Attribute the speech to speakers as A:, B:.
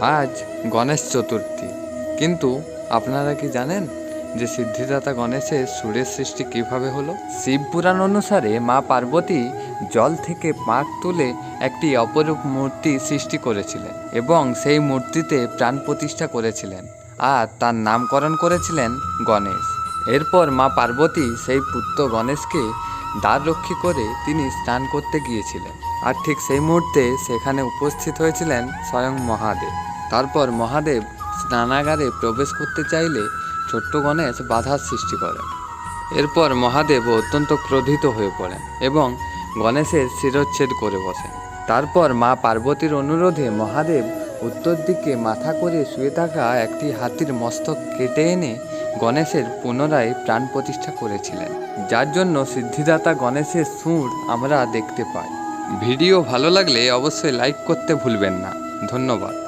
A: আজ গণেশ চতুর্থী। কিন্তু আপনারা কি জানেন যে সিদ্ধিদাতা গণেশের সুরের সৃষ্টি কীভাবে হলো? শিব পুরাণ অনুসারে মা পার্বতী জল থেকে পাক তুলে একটি অপরূপ মূর্তি সৃষ্টি করেছিলেন এবং সেই মূর্তিতে প্রাণ প্রতিষ্ঠা করেছিলেন আর তার নামকরণ করেছিলেন গণেশ। এরপর মা পার্বতী সেই পুত্র গণেশকে দ্বাররক্ষী করে তিনি স্নান করতে গিয়েছিলেন। আর ঠিক সেই মুহূর্তে সেখানে উপস্থিত হয়েছিলেন স্বয়ং মহাদেব। তারপর মহাদেব স্নানাগারে প্রবেশ করতে চাইলে ছোট্ট গণেশ বাধার সৃষ্টি করেন। এরপর মহাদেব অত্যন্ত ক্রোধিত হয়ে পড়েন এবং গণেশের শিরচ্ছেদ করে বসেন। তারপর মা পার্বতীর অনুরোধে মহাদেব উত্তর দিকে মাথা করে শুয়ে থাকা একটি হাতির মস্তক কেটে এনে গণেশের পুনরায় প্রাণ প্রতিষ্ঠা করেছিলেন। যার জন্য সিদ্ধিদাতা গণেশের সুর আমরা দেখতে পাই। ভিডিও ভালো লাগলে অবশ্যই লাইক করতে ভুলবেন না। ধন্যবাদ।